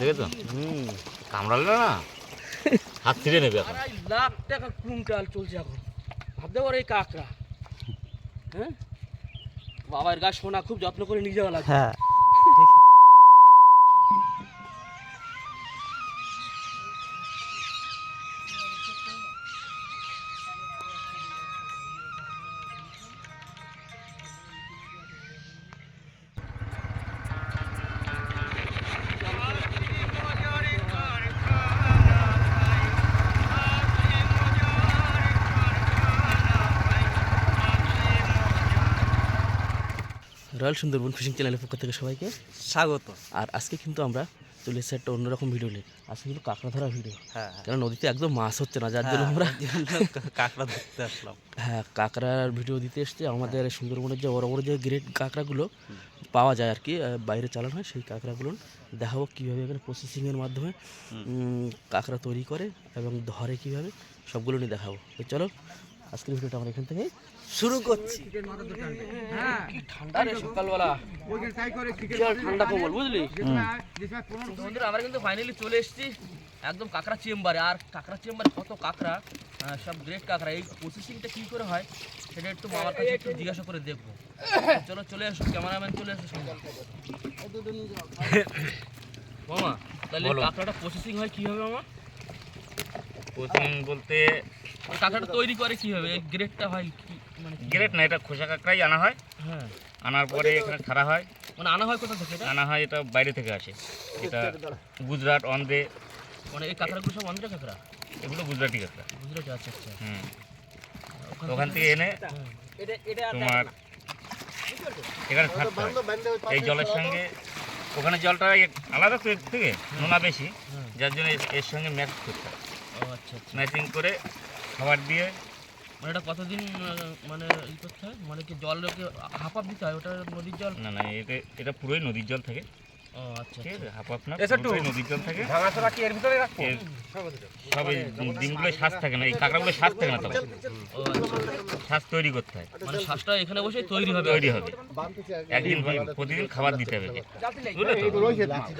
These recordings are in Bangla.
দেখেছ? হুম কামড়ালে না হাত ছিঁড়ে নেবে এখন। আড়াই লাখ টাকা কুইন্টাল চলছে এখন। ভাবতে পারো এই কাঁকড়া হ্যাঁ? বাবার গাছ সোনা খুব যত্ন করে নিয়ে যাওয়া লাগে হ্যাঁ। রয়্যাল সুন্দরবন ফিশিং চ্যানেলের পক্ষ থেকে সবাইকে স্বাগত। আর আজকে কিন্তু আমরা চলে এসেছি একটা অন্যরকম ভিডিও নিয়ে। আজকে কিন্তু কাঁকড়া ধরা ভিডিও হ্যাঁ। কেন নদীতে একদম মাছ হচ্ছে না যার জন্য আমরা কাঁকড়া ধরতে আসলাম। হ্যাঁ কাঁকড়ার ভিডিও দিতে এসছে। আমাদের সুন্দরবনের যে বড় বড় যে গ্রেট কাঁকড়াগুলো পাওয়া যায় আর কি বাইরে চালানো হয় সেই কাঁকড়াগুলো দেখাবো কীভাবে এখানে প্রসেসিংয়ের মাধ্যমে কাঁকড়া তৈরি করে এবং ধরে কীভাবে সবগুলো নিয়ে দেখাবো। তো চলো আজকের ভিডিওটা আমরা এখান থেকে শুরু করছি। ঠান্ডা রে সকালবেলা ঠান্ডা কমল বুঝলি? বন্ধুরা আমরা কিন্তু ফাইনালি চলে এসেছি একদম কাঁকড়া চেম্বারে। আর কাঁকড়া চেম্বারে কত কাঁকড়া? সব গ্রেট কাঁকড়া। এই প্রসেসিংটা কী করে হয় সেটা একটু মামার কাছে একটু জিজ্ঞাসা করে দেখব। চলো চলে এসো ক্যামেরাম্যান চলে এসো। মামা তাহলে কাঁকড়াটা প্রসেসিং হয় কীভাবে মামা? প্রথম বলতে কাঁকড়াটা তৈরি করে কীভাবে এই গ্রেটটা হয় কি মানে কি? গ্রেট না এটা খোসা কাঁকড়াই আনা হয়। হ্যাঁ। আনার পরে এখানে ছাড়া হয়। মানে আনা হয় কোথা থেকে? আনা হয় এটা বাইরে থেকে আসে। এটা গুজরাট অন্ধ্রে মানে এই কাঁকড়াগুলো সব অন্ধ্রা কাঁকড়া? এগুলো গুজরাটি কাঁকড়া। গুজরাটে আচ্ছা আচ্ছা। হুম। ওখান থেকে এনে হ্যাঁ। তোমার এখানে থাকতে হয়। এই জলের সঙ্গে ওখানে জলটা এক- আলাদা থেকে? নোনা বেশি। হ্যাঁ। যার জন্য এর- সঙ্গে ম্যাচ করতে হয়। আচ্ছা আচ্ছা ম্যাচিং করে খাবার দিয়ে। মানে এটা কতদিন মানে ই করতে হয়? মানে কি জলকে হাফ আপ দিতে হয়? ওটা নদীর জল? না না এটা এটা পুরোই নদীর জল থাকে। ও আচ্ছা ঠিক আচ্ছা। আছে হাফ হাফ না পুরোটাই নদীর জল থাকে। এর সব ডিমগুলো শ্বাস থাকে না এই কাঁকড়াগুলো শ্বাস থাকে না তখন ও আচ্ছা শ্বাস তৈরি করতে হয়। মানে শ্বাসটা এখানে বসে তৈরি হবে। তৈরি হবে। একদিন প্রতিদিন খাবার দিতে হবে বুঝলে তো?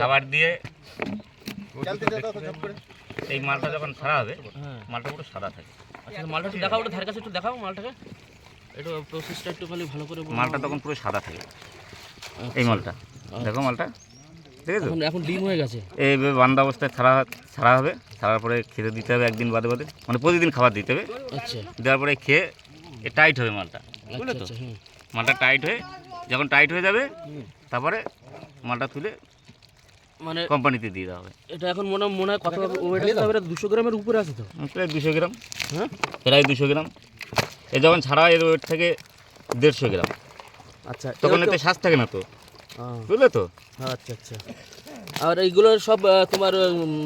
খাবার দিয়ে এই মালটা যখন ছাড়া হবে হ্যাঁ মালটা পুরো সাদা থাকে। আচ্ছা মালটা একটু দেখাও ওটা ধার কাছে একটু দেখাও মালটাকে। একটু প্রসেসটা একটু খালি ভালো করে মালটা তখন পুরো সাদা থাকে। এই মালটা দেখো মালটা। ঠিক আছে এখন ডিম হয়ে গেছে। এইভাবে বান্ধা অবস্থায় ছাড়া ছাড়া হবে। ছাড়ার পরে খেতে দিতে হবে একদিন বাদে বাদে। মানে প্রতিদিন খাবার দিতে হবে। আচ্ছা। দেওয়ার পরে খেয়ে এ টাইট হবে মালটা। বুঝলে আচ্ছা তো? আচ্ছা মালটা টাইট হয়ে যখন টাইট হয়ে যাবে তারপরে মালটা তুলে মানে কোম্পানিতে দিয়ে দেওয়া হবে। এটা এখন মনে মনে হয় কত ওয়েট দুশো গ্রামের উপরে আছে তো। প্রায় দুশো গ্রাম। হ্যাঁ? প্রায় দুশো গ্রাম। এ যখন ছাড়া এর ওয়েট থেকে দেড়শো গ্রাম। আচ্ছা তখন এতে শ্বাস থাকে না তো। বুঝলে তো? আচ্ছা আচ্ছা। আর এইগুলো সব তোমার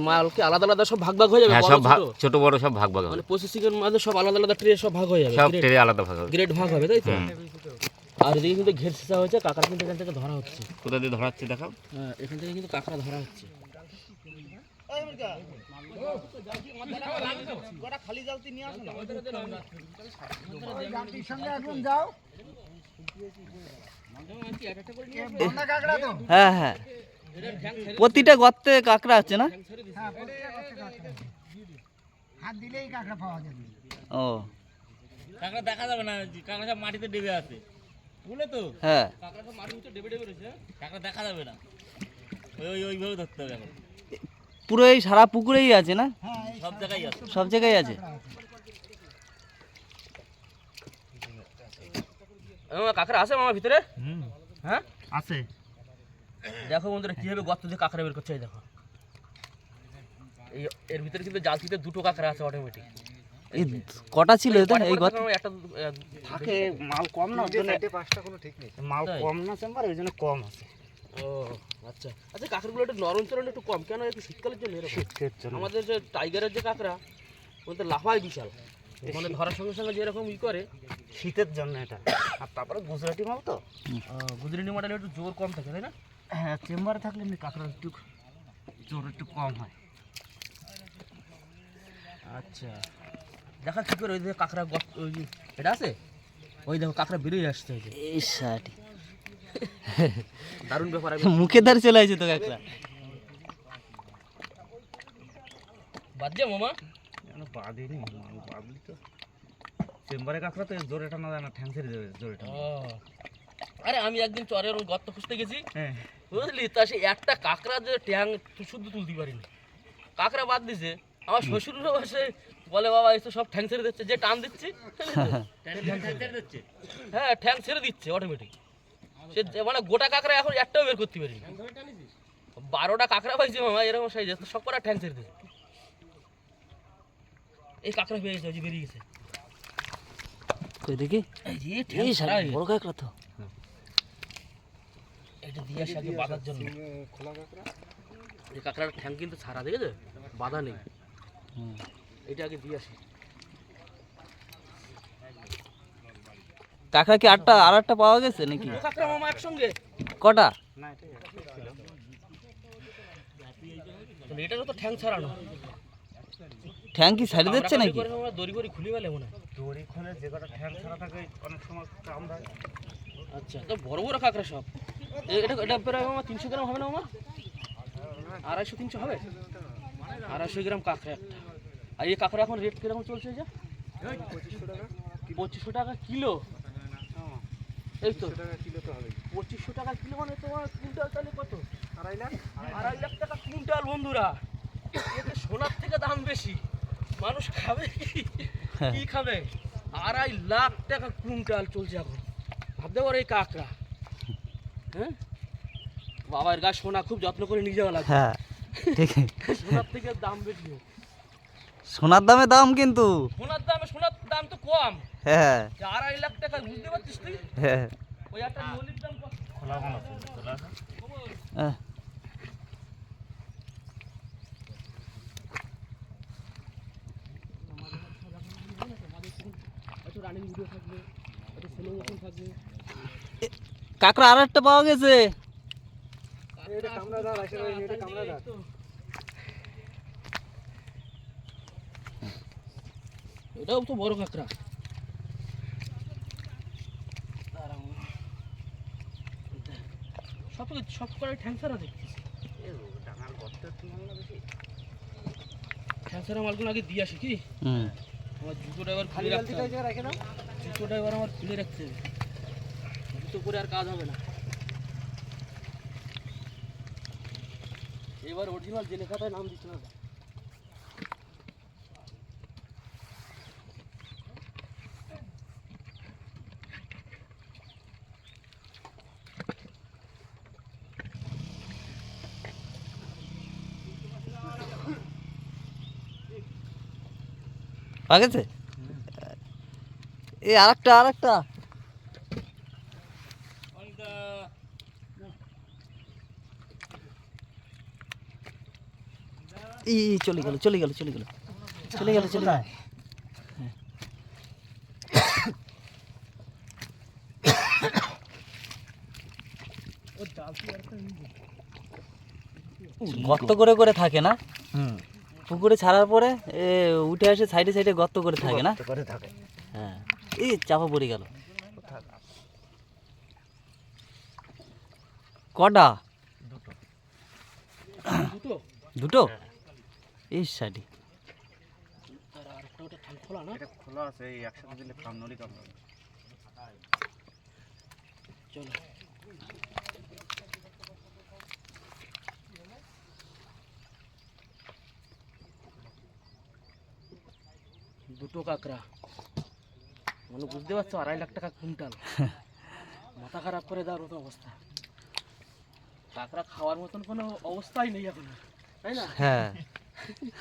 মালকে আলাদা আলাদা সব ভাগ ভাগ হয়ে যাবে? হ্যাঁ সব ভাগ ছোট? বড় সব ভাগ ভাগ হবে। মানে প্রসেসিং এর মধ্যে সব আলাদা আলাদা ট্রে সব ভাগ হয়ে যাবে সব টেরে আলাদা ভাগ হবে। গ্রেড ভাগ হবে তাই তো। আর এদিকে কিন্তু ঘের শেষা হয়েছে কাঁকড়া কিন্তু এখান থেকে ধরা হচ্ছে। কোথা দিয়ে ধরা হচ্ছে দেখাও। হ্যাঁ এখান থেকে কিন্তু কাঁকড়া ধরা হচ্ছে। হ্যাঁ হ্যাঁ। প্রতিটা গর্তে কাঁকড়া আছে না? ও। কাঁকড়া দেখা যাবে না কাঁকড়া সব মাটিতে ডেবে আছে। বুঝলে তো? হ্যাঁ। কাঁকড়া সব মাটির ভিতরে ডেবে ডেবে রয়েছে। কাঁকড়া দেখা যাবে না। ওই ওই ওইভাবে ধরতে হবে এখন। পুরো এই সারা পুকুরেই আছে না? সব জায়গায় আছে। সব জায়গায় আছে। কাঁকড়া আছে। মামা ভিতরে? হ্যাঁ? আছে। দেখো বন্ধুরা কীভাবে গর্ত দিয়ে কাঁকড়া বের করছে এই দেখো। এই এর ভিতরে কিন্তু জালতিতে দুটো কাঁকড়া আছে অটোমেটিক এই কটা ছিল এটা? এই গর্ত একটা থাকে মাল কম না ওই জন্য পাঁচটা কোনো ঠিক নেই। মাল কম না চেম্বার ওই জন্য কম আছে। ও আচ্ছা। আচ্ছা কাঁকড়াগুলো একটু নরম চরণ একটু কম। কেন একটু শীতকালের জন্য এরকম। শীতকালের জন্য। আমাদের যে টাইগারের যে কাঁকড়া ওদের লাফায় বিশাল। মানে ধরার সঙ্গে সঙ্গে যেরকম ই করে শীতের জন্য এটা। আর তারপরে গুজরাটি মাল তো। গুজরিনি মডেলে একটু জোর কম থাকে তাই না? হ্যাঁ চেম্বারে থাকলে এমনি কাঁকড়া একটু জোর একটু কম হয়। আচ্ছা। দেখা কি করে? ওই যে কাঁকড়া গর্ত ওই যে এটা আছে? ওই দেখো কাঁকড়া বেরিয়ে আসছে ওই যে। এই সাটি দারুণ ব্যাপার মুখে ধারে চলে আসছে তো কাঁকড়া। বাজছে মামা। যেন বাঁধেনি মাল বাঁধলি তো। চেম্বারে কাঁকড়া তো জোরে টানা যায় না ঠ্যাং ছেড়ে দেবে জোরে টানা। আরে আমি একদিন চরের ওই গর্ত খুঁজতে গেছি। হ্যাঁ। বুঝলি? তা সে একটা কাঁকড়া যে ট্যাং শুদ্ধ তুলতে পারিনি। কাঁকড়া বাদ দিছে। আমার শ্বশুরও বসে বলে বাবা এই তো সব ঠ্যাং ছেড়ে দিচ্ছে যে টান দিচ্ছি হ্যাঁ ঠ্যাং ছেড়ে দিচ্ছে অটোমেটিক সে মানে গোটা কাঁকড়া এখন একটাও বের করতে পারিনি। বারোটা কাঁকড়া পাইছে মামা এরকম সাইজ সব কটা ঠ্যাং ছেড়ে দিচ্ছে এই কাঁকড়া পেয়ে গেছে বেরিয়ে গেছে। কই দেখি এই যে ঠ্যাং এই ছাড়া শালা গেছে। বড় কাকড়া তো। এটা দিয়ে আসে বাঁধার জন্য। এই কাঁকড়ার ঠ্যাং কিন্তু ছাড়া দেখেছে? বাধা নেই। হুম। এটা আগে দিয়ে আসি। কাকড়া কি আটটা আর একটা পাওয়া গেছে নাকি? দু মামা একসঙ্গে। কটা? না এটা ছিল। তো ঠ্যাং ছাড়ানো। ঠ্যাং কি ছাড়ি দিচ্ছে নাকি? কামড়ি করে আমরা দড়ি ফেলে মনে দড়ি খোলে যে কটা ঠ্যাং ছাড়া থাকে অনেক সময় আচ্ছা তো বড় বড় কাঁকড়া সব। এটা এটা প্রায় মামা তিনশো গ্রাম হবে না মামা? আড়াইশো তিনশো হবে? আড়াইশো গ্রাম কাঁকড়া একটা। আর এই কাঁকড়া এখন রেট কীরকম চলছে যে? পঁচিশশো টাকা কিলো। এই তো। পঁচিশশো টাকা কিলো মানে তোমার কুইন্টাল তাহলে কত? আড়াই লাখ। আড়াই লাখ টাকা কুইন্টাল বন্ধুরা। এতে সোনার থেকে দাম বেশি। মানুষ খাবে কি? কি খাবে? আড়াই লাখ টাকা কুইন্টাল চলছে এখন। ভাবতে পারো এই কাঁকড়া। হ্যাঁ? বাবার গাছ সোনা খুব যত্ন করে নিয়ে যাওয়া লাগে হ্যাঁ সোনার থেকে দাম বেশি সোনার দামে দাম কিন্তু। সোনার দামে সোনার দাম তো কম। হ্যাঁ। আড়াই লাখ টাকা বুঝতে পারছিস তুই? হ্যাঁ। ওই একটা নলির দাম কত? খোলা খোলা হ্যাঁ। কাকড়া আর একটা পাওয়া গেছে। এটাও তো বড় কাঁকড়া। সব করে ঠ্যাংসারা ঠ্যাংসারা মালগুলো আগে দিয়ে আসি কি? হুম। আমার জুতোটা এবার খুলে রাখতে হবে। জুতোটা এবার আমার খুলে রাখতে হবে। জুতো করে আর কাজ হবে না। এবার অরিজিনাল যে লেখাটায় নাম দিচ্ছে না পাওয়া গেছে? এই আর একটা আর একটা ই ই, চলে গেল চলে গেল চলে গেল। চলে গেল চলে গেল। গর্ত করে করে থাকে না? হুম। পুকুরে ছাড়ার পরে এ উঠে আসে সাইডে সাইডে গর্ত করে থাকে না? করে থাকে। হ্যাঁ। এই চাপা পড়ে গেল। কটা? দুটো। দুটো? এই ঠ্যাং খোলা না এটা খোলা আছে এই একসাথে দিলে কাম নলি কামড়াবে চলো। দুটো কাঁকড়া। মানে বুঝতে পারছ আড়াই লাখ টাকা কুইন্টাল। মাথা খারাপ করে দেওয়ার মতো অবস্থা। কাঁকড়া খাওয়ার মতন কোনো অবস্থাই নেই এখন তাই না? হ্যাঁ।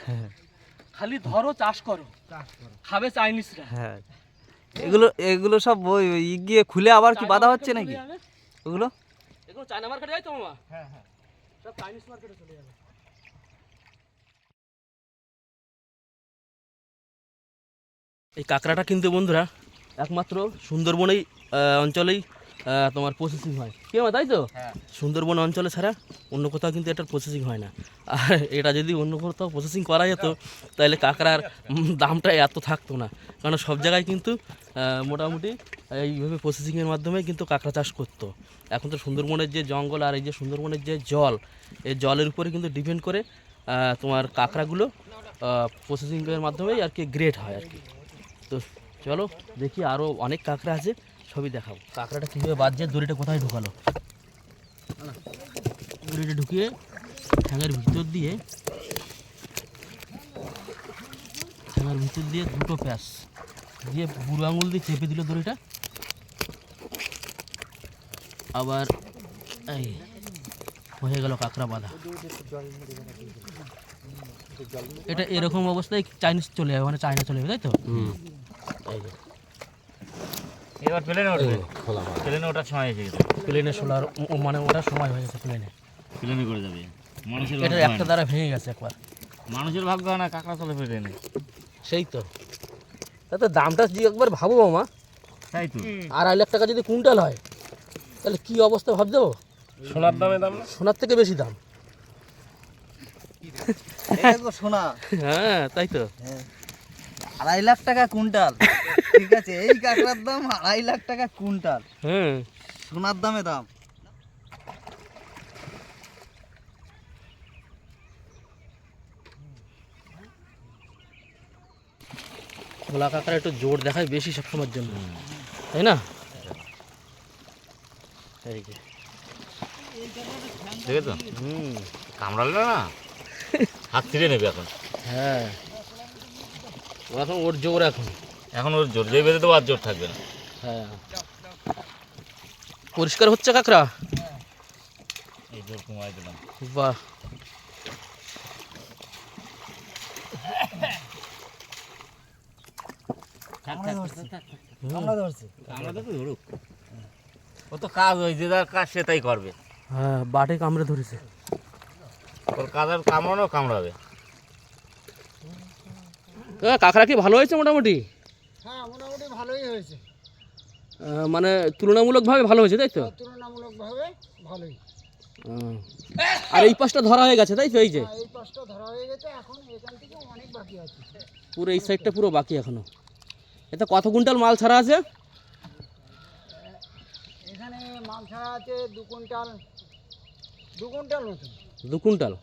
খালি ধরো চাষ করো। খাবে চাইনিজরা। হ্যাঁ। এগুলো এগুলো সব গিয়ে খুলে আবার কি বাধা হচ্ছে নাকি? ওগুলো? এগুলো চায়না মার্কেটে যাই তো মামা? হ্যাঁ হ্যাঁ। সব চাইনিজ মার্কেটে চলে যাবে। এই কাঁকড়াটা কিন্তু বন্ধুরা একমাত্র সুন্দরবনেই অঞ্চলেই তোমার প্রসেসিং হয়। কি আমার তাই তো? হ্যাঁ। সুন্দরবন অঞ্চলে ছাড়া অন্য কোথাও কিন্তু এটার প্রসেসিং হয় না। আর এটা যদি অন্য কোথাও প্রসেসিং করা যেত তাহলে কাঁকড়ার দামটা এত থাকতো না। কারণ সব জায়গায় কিন্তু মোটামুটি এইভাবে প্রসেসিংয়ের মাধ্যমে কিন্তু কাঁকড়া চাষ করতো। এখন তো সুন্দরবনের যে জঙ্গল আর এই যে সুন্দরবনের যে জল এই জলের উপরে কিন্তু ডিপেন্ড করে তোমার কাঁকড়াগুলো প্রসেসিংয়ের মাধ্যমেই আর কি গ্রেট হয় আর কি। তো চলো দেখি আরও অনেক কাঁকড়া আছে, সবই দেখাবো। কাঁকড়াটা কীভাবে বাজছে, দড়িটা কোথায় ঢুকালো? দড়িটা ঢুকিয়ে ঠ্যাঙের ভিতর দিয়ে, ঠ্যাঙের ভিতর দিয়ে দুটো প্যাঁচ দিয়ে বুড়ো আঙুল দিয়ে চেপে দিল দড়িটা। আবার এই, হয়ে গেল কাঁকড়া বাঁধা। এটা এরকম অবস্থায় চাইনিজ চলে যাবে মানে চায়না চলে যাবে তাই তো? এবার প্লেনে উঠবে। প্লেনে ওঠার সময় এসে গেছে। প্লেনে সোলার মানে ওটার সময় হয়ে গেছে প্লেনে প্লেনে করে যাবে। মানুষের এটা একটা দ্বারা ভেঙে গেছে একবার। মানুষের ভাগ্য না কাঁকড়া চলে প্লেনে সেই তো। তাতে দামটা যদি একবার ভাবো মামা তাই তো। আর আড়াই লাখ টাকা যদি কুইন্টাল হয় তাহলে কি অবস্থা ভাব দেবো সোনার দামে দাম সোনার থেকে বেশি দাম। সোনা। হ্যাঁ তাই তো। আড়াই লাখ টাকা কুইন্টাল। ঠিক আছে এই কাঁকড়ার দাম আড়াই লাখ টাকা কুইন্টাল। হ্যাঁ। সোনার দামে দাম। খোলা কাঁকড়া একটু জোর দেখায় বেশি সবসময়ের জন্য। তাই না? এই যে। দেখেছ? হুম কামড়ালে না? হাত ছিঁড়ে নেবে এখন। হ্যাঁ। এখন ওর জোর এখন। এখন ওর জোর যে বেঁধে দেবো আর জোর থাকবে না। হ্যাঁ। পরিষ্কার হচ্ছে কাঁকড়া? এই জোর কমাই দিলাম। বাহ। ও তো কাজ হয়েছে যার কাজ সে তাই করবে। হ্যাঁ বাটে কামড়ে ধরেছে। ওর কাজ আর কামড়ানো কামড়াবে। এ, কাঁকড়া কি ভালো হয়েছে মোটামুটি? হ্যাঁ মোটামুটি ভালোই হয়েছে। মানে তুলনামূলকভাবে ভালো হয়েছে তাই তো? তুলনামূলকভাবে ভালোই। আর এই পাশটা ধরা হয়ে গেছে তাই তো এই যে? এই পাশটা ধরা হয়ে গেছে এখন এখান থেকে অনেক বাকি আছে। পুরো এই সাইডটা পুরো বাকি এখনও। এতে কত কুইন্টাল মাল ছাড়া আছে? এখানে মাল ছাড়া আছে দু কুইন্টাল দু কুইন্টাল মতন। দু কুইন্টাল?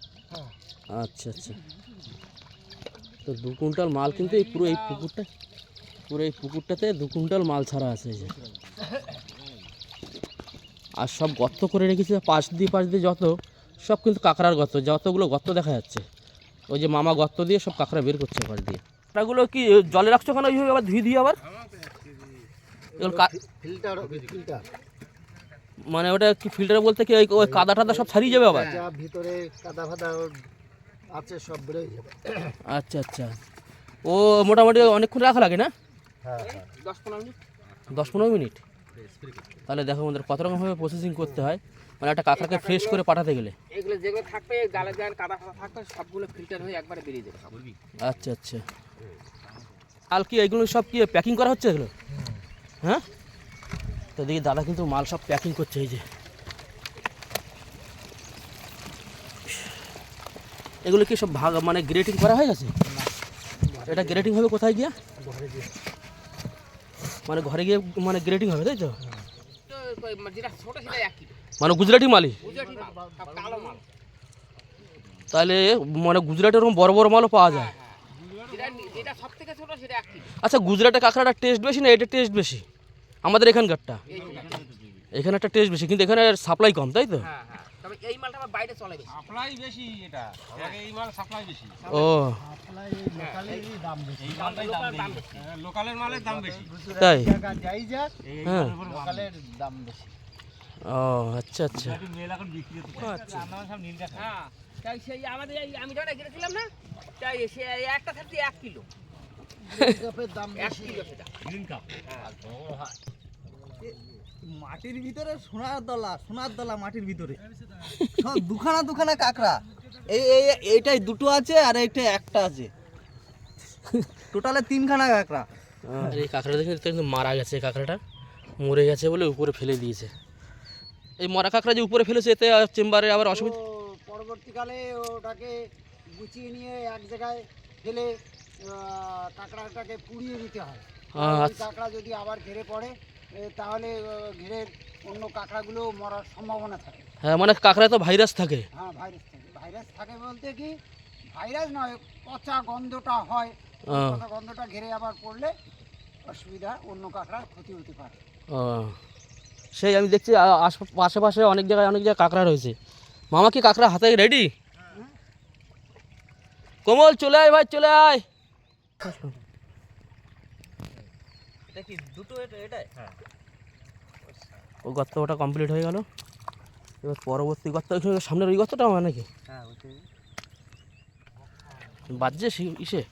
আচ্ছা আচ্ছা। তো দু কুইন্টাল মাল কিন্তু এই পুরো এই পুকুরটা পুরো এই পুকুরটাতে দু কুইন্টাল মাল ছাড়া আছে যে। আর সব গর্ত করে রেখেছে পাশ দিয়ে পাশ দিয়ে যত সব কিন্তু কাঁকড়ার গর্ত যতগুলো গর্ত দেখা যাচ্ছে। ওই যে মামা গর্ত দিয়ে সব কাঁকড়া বের করছে পাশ দিয়ে। কাঁকড়াগুলো কি জলে রাখছো কেন? ওইভাবে আবার ধুয়ে দিয়ে আবার? Filter filter. মানে ওটা কি ফিল্টার বলতে কি ওই কাদা টাদা সব ছাড়িয়ে যাবে আবার? যা ভিতরে কাদা ফাদা আছে সব বেরোয় যাবে। আচ্ছা আচ্ছা। ও মোটামুটি অনেকক্ষণ রাখা লাগে না? হ্যাঁ হ্যাঁ। দশ পনেরো মিনিট। তাহলে দেখো আমাদের কত রকমভাবে প্রসেসিং করতে হয়। মানে একটা কাঁকড়াকে ফ্রেশ করে পাঠাতে গেলে। এগুলো যেগুলো থাকবে গালে গায়ে কাদা ফাদা থাকবে সবগুলো ফিল্টার হয়ে একবারে বেরিয়ে যাবে। আচ্ছা আচ্ছা। কাল কি এগুলো সব কি প্যাকিং করা হচ্ছে এগুলো? হ্যাঁ? তো দেখি দাদা কিন্তু মাল সব প্যাকিং করছে এই যে। এগুলো কি সব ভাগ মানে গ্রেটিং করা হয়ে গেছে? এটা গ্রেটিং হবে কোথায় গিয়া? মানে ঘরে গিয়ে মানে গ্রেটিং হবে তাই তো? কিলো। মানে গুজরাটি মালই? গুজরাটি তাহলে মানে গুজরাটের ওরকম বড় বড় মালও পাওয়া যায়? এক কিলো। আচ্ছা গুজরাটের কাঁকড়াটা টেস্ট বেশি না এটা টেস্ট বেশি? আমাদের এখানকারটা। এখানে একটা টেস্ট বেশি কিন্তু এখানে সাপ্লাই কম তাই তো? হ্যাঁ হ্যাঁ। তবে এই মালটা আবার বাইরে চলে বেশি সাপ্লাই বেশি এটা। এই মাল সাপ্লাই বেশি। ও। লোকালেরই দাম বেশি। এই মালটাই দাম বেশি লোকালের মালের দাম বেশি। তাই? জায়গা যাই যাক হ্যাঁ লোকালের দাম বেশি। ও আচ্ছা আচ্ছা। আচ্ছা। আমরা সব নীল দেখা হ্যাঁ। তাই সেই আমাদের আমি যখন গেছিলাম না তাই সে একটা থাকছে এক কিলো। মাটির ভিতরে সোনার দলা সোনার দলা মাটির ভিতরে। সব দুখানা দুখানা কাঁকড়া। এই এই এইটাই দুটো আছে আর এইটা একটা আছে। টোটালে তিনখানা কাঁকড়া। আর এই কাঁকড়া দেখে কিন্তু মারা গেছে এই কাঁকড়াটা। মরে গেছে বলে উপরে ফেলে দিয়েছে। এই মরা কাঁকড়া যে উপরে ফেলেছে এতে চেম্বারে আবার অসুবিধা পরবর্তীকালে ওটাকে গুছিয়ে নিয়ে এক জায়গায় ফেলে কাঁকড়াটাকে পুড়িয়ে দিতে হয়। ওই আচ্ছা। কাঁকড়া যদি আবার ঘেরে পড়ে তাহলে ঘেরের অন্য কাঁকড়াগুলো মরার সম্ভাবনা থাকে। হ্যাঁ মানে কাঁকড়ায় তো ভাইরাস থাকে। হ্যাঁ ভাইরাস থাকে। ভাইরাস থাকে বলতে কি ভাইরাস নয় পচা গন্ধটা হয়। পচা গন্ধটা ঘিরে আবার পড়লে অসুবিধা অন্য কাঁকড়ার ক্ষতি হতে পারে। সেই আমি দেখছি আশেপাশে অনেক জায়গায় অনেক জায়গায় কাঁকড়া রয়েছে। মামা কি কাঁকড়া হাতে রেডি? কোমল চলে আয় ভাই চলে আয়। এটা কি দুটো এটা এটাই? ও গর্ত ওটা কমপ্লিট হয়ে গেল। এবার পরবর্তী গর্ত ওইখানে সামনের ওই গর্তটা আমার নাকি? হ্যাঁ বাজছে সে- ইসে।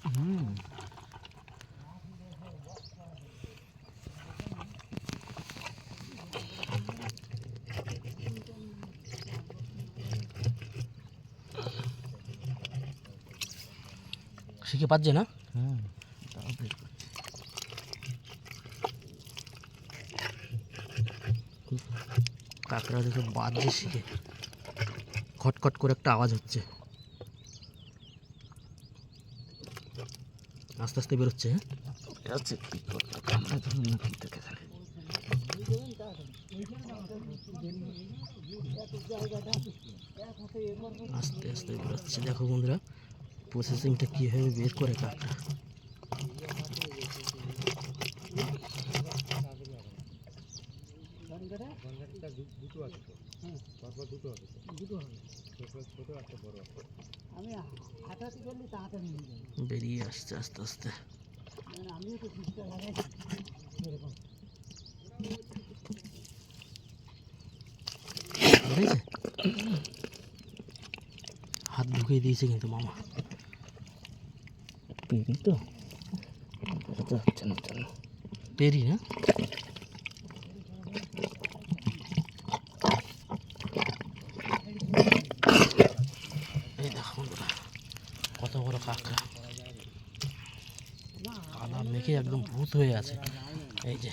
শিখে পাচ্ছে না? কাঁকড়া দেখে বাজছে শিখে খটখট করে একটা আওয়াজ হচ্ছে। আস্তে আস্তে বেরোচ্ছে হ্যাঁ? আছে কি করতে কি থেকে থাকে আস্তে আস্তে বেরোচ্ছে দেখো বন্ধুরা প্রসেসিংটা কীভাবে বের করে কাকটা আমি হাঁটাতে গেলে তাড়াতাড়ি নিয়ে যাব। বেরিয়ে আসছে আস্তে আস্তে। মানে আমিও তো লাগাইছি এরকম। হাত ঢুকিয়ে দিয়েছে কিন্তু মামা। পেরি তো? তো হচ্ছে না পেরি না এই দেখো বন্ধুরা কত বড় কাঁকড়া কাদা মেখে একদম ভূত হয়ে আছে এই যে।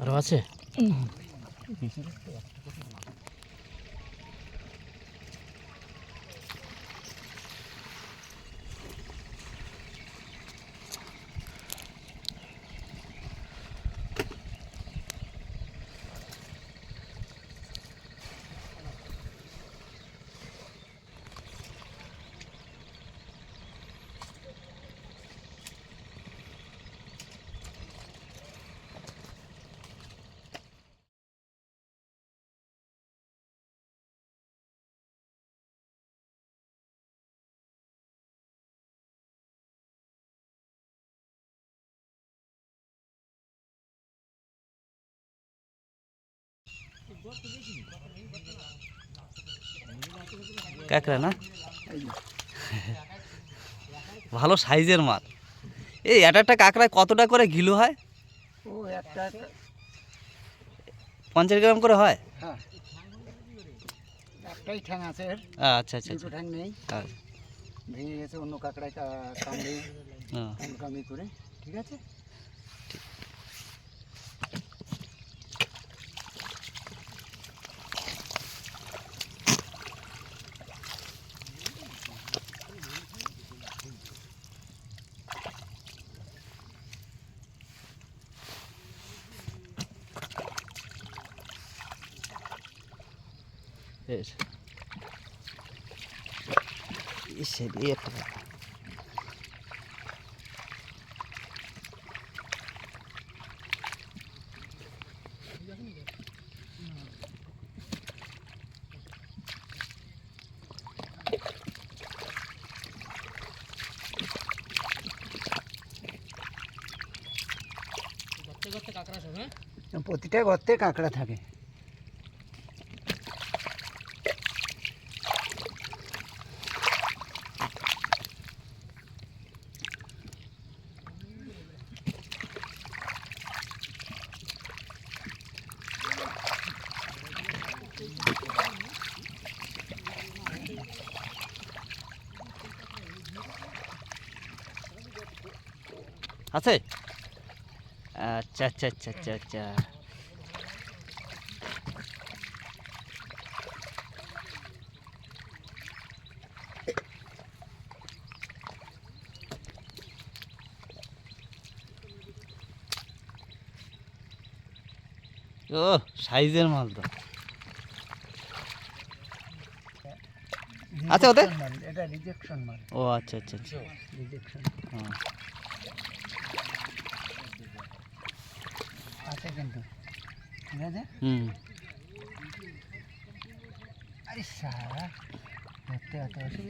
আরও আছে? কাঁকড়া না? ভালো সাইজের মাছ এই একটা একটা কাঁকড়ায় কতটা করে কিলো হয়? ও একটা পঞ্চাশ গ্রাম করে হয়? হ্যাঁ। একটাই ঠ্যাং আছে আচ্ছা আচ্ছা দুটো ঠ্যাং নেই। আচ্ছা ভেঙে গেছে অন্য কাঁকড়ায় কামড়ে। কামড়ি করে। ঠিক আছে বেশ ইসে দিয়ে একটা গর্তে গর্তে কাঁকড়া সব হ্যাঁ প্রতিটা গর্তে কাঁকড়া থাকে। আছে? আচ্ছা আচ্ছা আচ্ছা আচ্ছা আচ্ছা। ও সাইজের মাছ তো। আছে ওতে এটা রিজেকশন মাল। ও আচ্ছা আচ্ছা আচ্ছা। রিজেকশন হ্যাঁ। আছে কিন্তু। ঠিক আছে? হুম। আরে সারা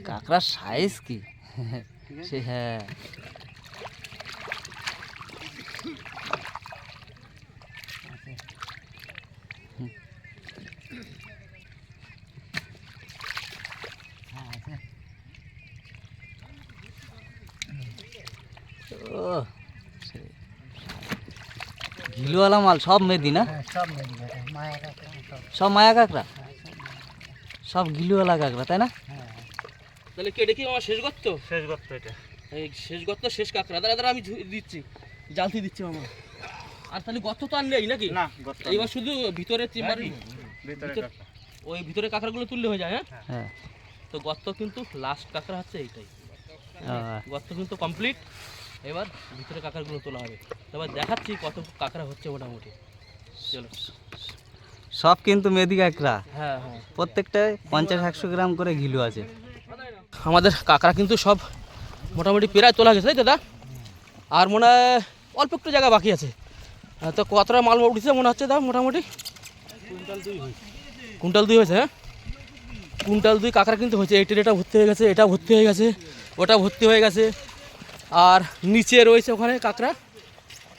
কাঁকড়ার সাইজ কি? সে হ্যাঁ আছে হ্যাঁ আছে ও সেই। ঘিলুওয়ালা মাল সব মেদি না? হ্যাঁ সব মায়া কাঁকড়া সব। সব মায়া কাঁকড়া? হ্যাঁ সব ঘিলুওয়ালা কাঁকড়া। তাই না? হ্যাঁ তাহলে কেটে কি আমার শেষ গর্ত? শেষ গর্ত এটা। এই শেষ গর্ত শেষ কাঁকড়া। দাঁড়া দাঁড়া আমি দিচ্ছি। জালতি দিচ্ছি আমার আর তাহলে গর্ত তো আর নেই নাকি? না এইবার শুধু ভিতরে চেম্বার ভিতরে ওই ভিতরে কাঁকড়াগুলো তুললে হয়ে যায় হ্যাঁ? হ্যাঁ। তো গর্ত কিন্তু লাস্ট কাঁকড়া হচ্ছে এইটাই। গর্ত কিন্তু কমপ্লিট এবার ভিতরে কাঁকড়াগুলো তোলা হবে। এবার দেখাচ্ছি কত কাঁকড়া হচ্ছে মোটামুটি। চলো। সব কিন্তু মেদি কাঁকড়া। হ্যাঁ হ্যাঁ। প্রত্যেকটায় পঞ্চাশ একশো গ্রাম করে ঘিলু আছে। আমাদের কাঁকড়া কিন্তু সব মোটামুটি প্রায় তোলা গেছে তাই দাদা? আর মনে হয় অল্প একটু জায়গা বাকি আছে। তো কতটা মাল উঠেছে মনে হচ্ছে দা মোটামুটি? কুইন্টাল দুই হয়েছে। হ্যাঁ? কুইন্টাল দুই কাঁকড়া কিন্তু হয়েছে। এই ট্রেটা ভর্তি হয়ে গেছে এটা ভর্তি হয়ে গেছে ওটা ভর্তি হয়ে গেছে। আর নিচে রয়েছে ওখানে কাঁকড়া।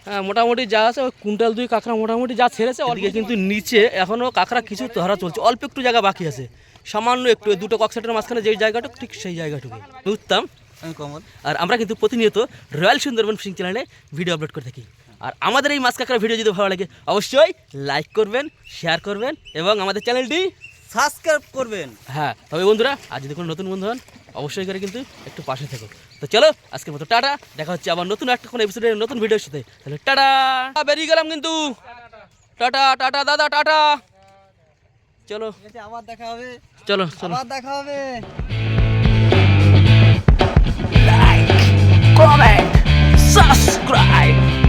হ্যাঁ মোটামুটি যা আছে ওই কুইন্টাল দুই কাঁকড়া মোটামুটি যা ছেড়েছে ওদিকে কিন্তু নিচে এখনও কাঁকড়া কিছু ধরা চলছে। অল্প একটু জায়গা বাকি আছে। সামান্য একটু ওই দুটো কক্সেটের মাঝখানে যেই জায়গাটুকু ঠিক সেই জায়গাটুকু উত্তম আমি কমল। আর আমরা কিন্তু প্রতিনিয়ত রয়্যাল সুন্দরবন ফিশিং চ্যানেলে ভিডিও আপলোড করে থাকি। আর আমাদের এই মাছ কাঁকড়া ভিডিও যদি ভালো লাগে অবশ্যই লাইক করবেন শেয়ার করবেন এবং আমাদের চ্যানেলটি সাবস্ক্রাইব করবেন। হ্যাঁ তবে বন্ধুরা আর যদি কোনো নতুন বন্ধু হন অবশ্যই করে কিন্তু একটু পাশে থেকো। তো চলো আজকের মতো টাটা দেখা হচ্ছে আবার নতুন একটা কোনো এপিসোডে নতুন ভিডিওর সাথে। তাহলে টাটা। বেরিয়ে গেলাম কিন্তু। টাটা টাটা দাদা টাটা। চলো। আবার দেখা হবে। চলো চলো। আবার দেখা হবে। Comment, subscribe.